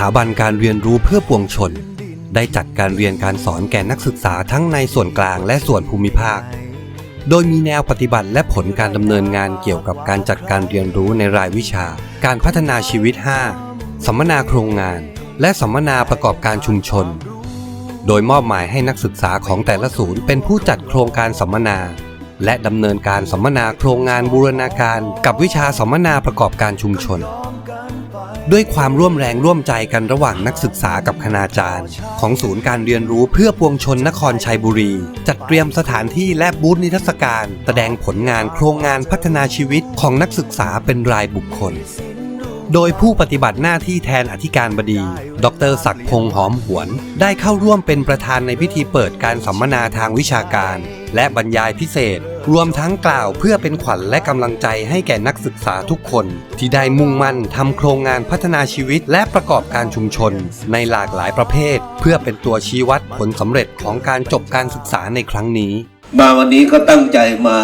สถาบันการเรียนรู้เพื่อปวงชน ได้จัดการเรียนการสอนแก่นักศึกษาทั้งในส่วนกลางและส่วนภูมิภาค โดยมีแนวปฏิบัติและผลการดำเนินงานเกี่ยวกับการจัดการเรียนรู้ในรายวิชา การพัฒนาชีวิต 5 สัมมนาโครงงาน และสัมมนาประกอบการชุมชน โดยมอบหมายให้นักศึกษาของแต่ละศูนย์เป็นผู้จัดโครงการสัมมนา และดำเนินการสัมมนาโครงงานบูรณาการ กับวิชาสัมมนาประกอบการชุมชน ด้วยความร่วมแรงร่วมใจกันระหว่างนักศึกษากับคณาจารย์ ของศูนย์การเรียนรู้เพื่อปวงชนนครชัยบุรี จัดเตรียมสถานที่และบูธนิทรรศการ แสดงผลงานโครงงานพัฒนาชีวิตของนักศึกษาเป็นรายบุคคล โดยผู้ปฏิบัติหน้าที่แทนอธิการบดี ดรศักดิ์พงษ์หอมหวน ได้เข้าร่วมเป็นประธานในพิธีเปิดการสัมมนาทางวิชาการ และบรรยายพิเศษ รวมทั้งกล่าวเพื่อเป็นขวัญและกำลังใจให้แก่นักศึกษาทุกคน ที่ได้มุ่งมั่นทำโครงงานพัฒนาชีวิต และประกอบการชุมชน ในหลากหลายประเภท เพื่อเป็นตัวชี้วัดผลสำเร็จของการจบการศึกษาในครั้งนี้ มาวันนี้ก็ตั้งใจมา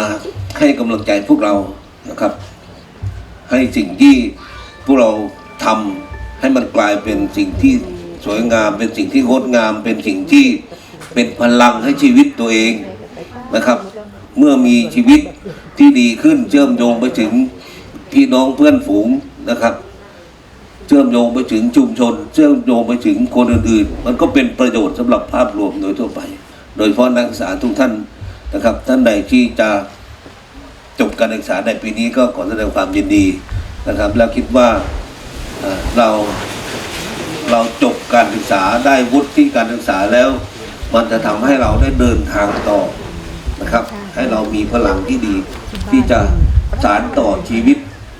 ให้กำลังใจพวกเรานะครับ ให้สิ่งที่พวกเราทำให้มันกลายเป็นสิ่งที่สวยงาม เป็นสิ่งที่งดงาม เป็นสิ่งที่เป็นพลังให้ชีวิตตัวเองนะครับ เมื่อมีชีวิตที่ดีขึ้นเชื่อมโยงไปถึงพี่น้องเพื่อนฝูงนะครับ เชื่อมโยงไปถึงชุมชน เชื่อมโยงไปถึงคนอื่นๆ มันก็เป็นประโยชน์สำหรับภาพรวมโดยทั่วไป โดยเฉพาะนักศึกษาทุกท่านนะครับ ท่านใดที่จะจบการศึกษาในปีนี้ก็ขอแสดงความยินดีนะครับ แล้วคิดว่าเอ่อเราเราจบการศึกษาได้วุฒิการศึกษาแล้ว มันจะทำให้เราได้เดินทางต่อนะครับ ให้เรามีพลังที่ดี ที่จะสานต่อชีวิต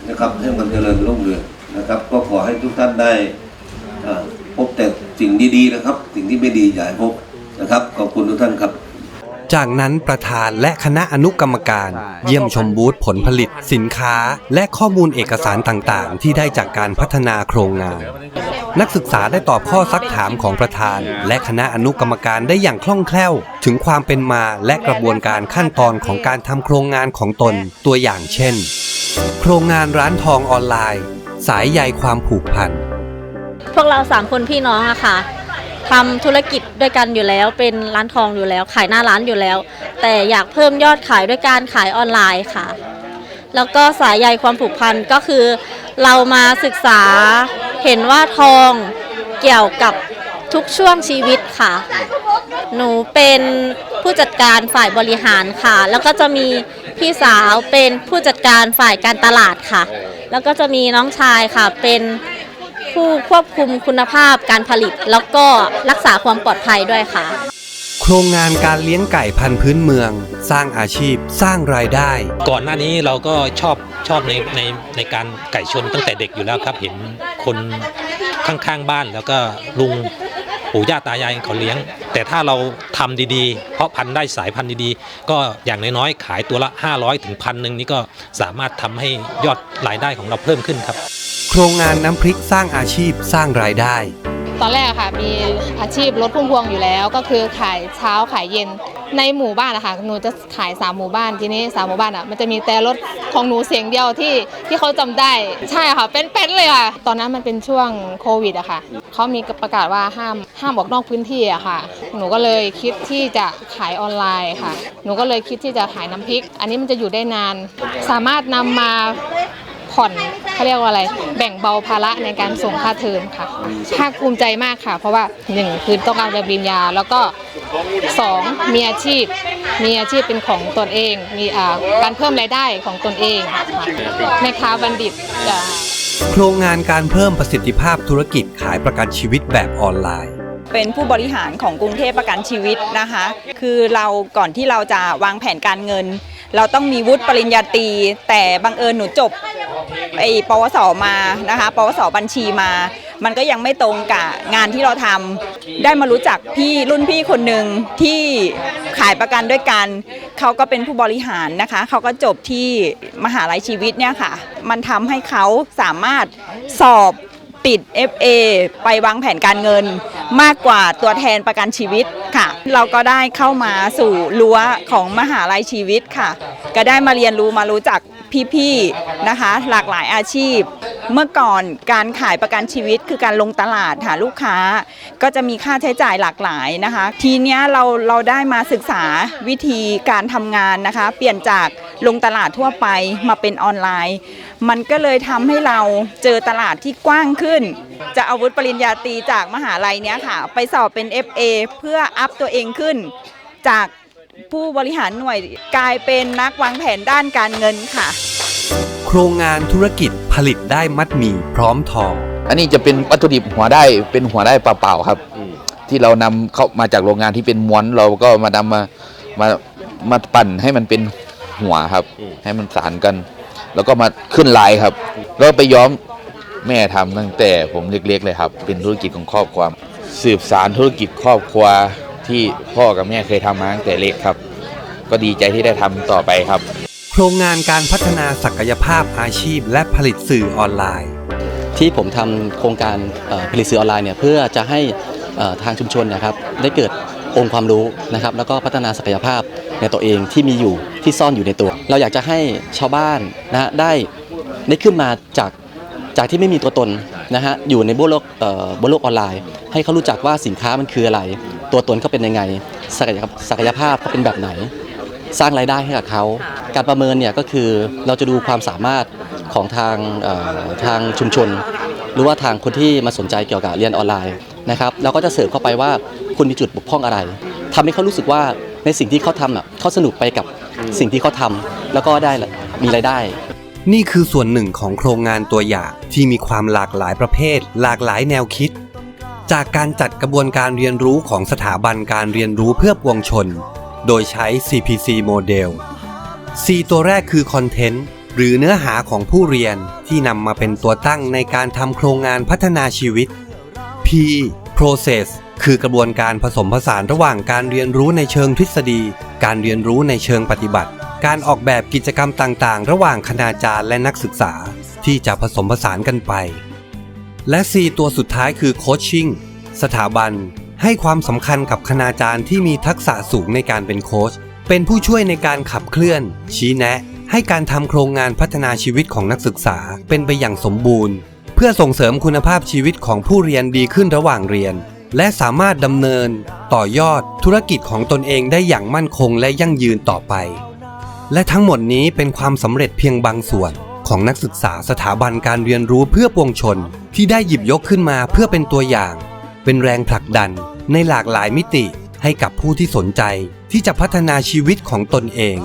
นะครับ ให้มันเจริญรุ่งเรืองนะครับ ก็ขอให้ทุกท่านได้เอ่อพบแต่สิ่งดีๆนะครับ สิ่งที่ไม่ดีอย่าให้พบนะครับขอบคุณทุกท่านครับจากนั้นประธานและคณะอนุกรรมการ เยี่ยมชมบูธผลผลิตสินค้า และข้อมูลเอกสารต่างๆ ที่ได้จากการพัฒนาโครงงาน นักศึกษาได้ตอบข้อซักถามของประธาน และคณะอนุกรรมการได้อย่างคล่องแคล่ว ถึงความเป็นมาและกระบวนการขั้นตอนของการทำโครงงานของตนตัวอย่างเช่น โครงงานร้านทองออนไลน์ สายใยความผูกพันพวกเราสามคนพี่น้องอะค่ะทำธุรกิจด้วยกันอยู่แล้ว เป็นร้านทองอยู่แล้ว ขายหน้าร้านอยู่แล้ว แต่อยากเพิ่มยอดขายด้วยการขายออนไลน์ค่ะ แล้วก็สายใยความผูกพันก็คือ เรามาศึกษา เห็นว่าทองเกี่ยวกับทุกช่วงชีวิตค่ะ หนูเป็นผู้จัดการฝ่ายบริหารค่ะ แล้วก็จะมีพี่สาวเป็นผู้จัดการฝ่ายการตลาดค่ะ แล้วก็จะมีน้องชายค่ะ เป็นผู้ควบคุมคุณภาพการผลิต แล้วก็รักษาความปลอดภัยด้วยค่ะ โครงงานการเลี้ยงไก่พันธุ์พื้นเมือง สร้างอาชีพสร้างรายได้ ก่อนหน้านี้เราก็ชอบชอบในในในการไก่ชนตั้งแต่เด็กอยู่แล้วครับเห็น คนข้างๆบ้านแล้วก็ลุงปู่ย่าตายายเขาเลี้ยง แต่ถ้าเราทำดีๆ เพราะพันธุ์ได้สายพันธุ์ดีๆ ก็อย่างน้อยๆขายตัวละ 500ถึงพันหนึ่งนี่ก็สามารถทำให้ยอดรายได้ของเราเพิ่มขึ้นครับ โครงงานน้ำพริกสร้างอาชีพสร้างรายได้ ตอนแรกอะค่ะมีอาชีพรถพุ่มพวงอยู่แล้ว ก็คือขายเช้าขายเย็น ในหมู่บ้านนะคะหนูจะขายสามหมู่บ้านทีนี้สามหมู่บ้านอะมันจะมีแต่รถของหนูเสียงเดียวที่ที่เขาจำได้ใช่ค่ะ เป็นๆเลยค่ะ ตอนนั้นมันเป็นช่วงโควิดอะค่ะเขามีประกาศว่าห้ามห้ามออกนอกพื้นที่อะค่ะ หนูก็เลยคิดที่จะขายออนไลน์ค่ะ หนูก็เลยคิดที่จะขายน้ำพริก อันนี้มันจะอยู่ได้นาน สามารถนำมา ผ่อนเขาเรียกว่าอะไร แบ่งเบาภาระในการส่งค่าเทอมค่ะภาคภูมิใจมากค่ะ เพราะว่าหนึ่งคือต้องการใบปริญญา แล้วก็สองมีอาชีพ มีอาชีพเป็นของตนเอง มีอ่าการเพิ่มรายได้ของตนเองค่ะแม่ค้าบัณฑิตอ่าโครงงานการเพิ่มประสิทธิภาพธุรกิจขายประกันชีวิตแบบออนไลน์เป็นผู้บริหารของกรุงเทพประกันชีวิตนะคะ คือเราก่อนที่เราจะวางแผนการเงิน เราต้องมีวุฒิปริญญาตรีแต่บังเอิญหนูจบ ไอ้ปวสมานะคะปวสบัญชีมา มันก็ยังไม่ตรงกับงานที่เราทำได้มารู้จักพี่รุ่นพี่คนหนึ่งที่ขายประกันด้วยกันเขาก็เป็นผู้บริหารนะคะเขาก็จบที่มหาลัยชีวิตเนี่ยค่ะ มันทำให้เขาสามารถสอบติด FA ไปวางแผนการเงินมากกว่าตัวแทนประกันชีวิตค่ะ เราก็ได้เข้ามาสู่รั้วของมหาลัยชีวิตค่ะ ก็ได้มาเรียนรู้มารู้จัก พี่ๆนะคะ หลากหลายอาชีพ เมื่อก่อนการขายประกันชีวิตคือการลงตลาดหาลูกค้า ก็จะมีค่าใช้จ่ายหลากหลายนะคะ ทีเนี้ยเราเราได้มาศึกษาวิธีการทำงานนะคะ เปลี่ยนจากลงตลาดทั่วไปมาเป็นออนไลน์ มันก็เลยทำให้เราเจอตลาดที่กว้างขึ้น จะอาวุฒิปริญญาตรีจากมหาลัยเนี้ยค่ะ ไปสอบเป็น FA เพื่ออัพตัวเองขึ้นจาก ผู้บริหารหน่วยกลายเป็นนักวางแผนด้านการเงินค่ะ โครงงานธุรกิจผลิตได้มัดหมี่พร้อมทอง อันนี้จะเป็นวัตถุดิบหัวได้เป็นหัวได้เปล่าๆครับ ที่เรานำเข้ามาจากโรงงานที่เป็นม้วนเราก็มานำมามามาปั่นให้มันเป็นหัวครับ ให้มันสานกัน แล้วก็มาขึ้นลายครับ แล้วไปย้อมแม่ทำตั้งแต่ผมเล็กๆเลยครับ เป็นธุรกิจของครอบครัว สืบสารธุรกิจครอบครัว ที่พ่อกับแม่เคยทำมาตั้งแต่เล็กครับ ก็ดีใจที่ได้ทำต่อไปครับ โครงงานการพัฒนาศักยภาพอาชีพ และผลิตสื่อออนไลน์ ที่ผมทำโครงการเอ่อผลิตสื่อออนไลน์เนี่ยเพื่อจะให้เอ่อทางชุมชนนะครับได้เกิดองค์ความรู้นะครับแล้วก็พัฒนาศักยภาพในตัวเองที่มีอยู่ที่ซ่อนอยู่ในตัว เราอยากจะให้ชาวบ้านนะฮะได้ได้ขึ้นมาจากจากที่ไม่มีตัวตนนะฮะอยู่ในบนโลกเอ่อบนโลกออนไลน์ ให้เขารู้จักว่าสินค้ามันคืออะไร ตัวตนเขาเป็นยังไงศักยภาพศักยภาพเขาเป็นแบบไหน สร้างรายได้ให้กับเขา การประเมินเนี่ยก็คือเราจะดูความสามารถของทางทางชุมชน หรือว่าทางคนที่มาสนใจเกี่ยวกับเรียนออนไลน์นะครับเราก็จะเสริมเข้าไปว่าคุณมีจุดบกพร่องอะไรทำให้เขารู้สึกว่าในสิ่งที่เขาทำอะเขาสนุกไปกับสิ่งที่เขาทำแล้วก็ได้มีรายได้นี่คือส่วนหนึ่งของโครงงานตัวอย่างที่มีความหลากหลายประเภท หลากหลายแนวคิด จากการจัดกระบวนการเรียนรู้ของสถาบันการเรียนรู้เพื่อปวงชน โดยใช้ CPC โมเดล C ตัวแรกคือคอนเทนต์หรือเนื้อหาของผู้เรียนที่นำมาเป็นตัวตั้งในการทำโครงงานพัฒนาชีวิต P process คือกระบวนการผสมผสานระหว่างการเรียนรู้ในเชิงทฤษฎี การเรียนรู้ในเชิงปฏิบัติ การออกแบบกิจกรรมต่างๆ ระหว่างคณาจารย์และนักศึกษา ที่จะผสมผสานกันไป และ C ตัวสุดท้ายคือโคชชิ่งสถาบัน ให้ความสำคัญกับคณาจารย์ที่มีทักษะสูงในการเป็นโค้ชเป็นผู้ช่วยในการขับเคลื่อน ชี้แนะ ให้การทำโครงงานพัฒนาชีวิตของนักศึกษาเป็นไปอย่างสมบูรณ์ เพื่อส่งเสริมคุณภาพชีวิตของผู้เรียนดีขึ้นระหว่างเรียน และสามารถดำเนิน ต่อยอดธุรกิจของตนเองได้อย่างมั่นคงและยั่งยืนต่อไป และทั้งหมดนี้เป็นความสำเร็จเพียงบางส่วนของนักศึกษาสถาบันการเรียนรู้เพื่อปวงชน ที่ได้หยิบยกขึ้นมาเพื่อเป็นตัวอย่าง เป็นแรงผลักดันในหลากหลายมิติให้กับผู้ที่สนใจที่จะพัฒนาชีวิตของตนเอง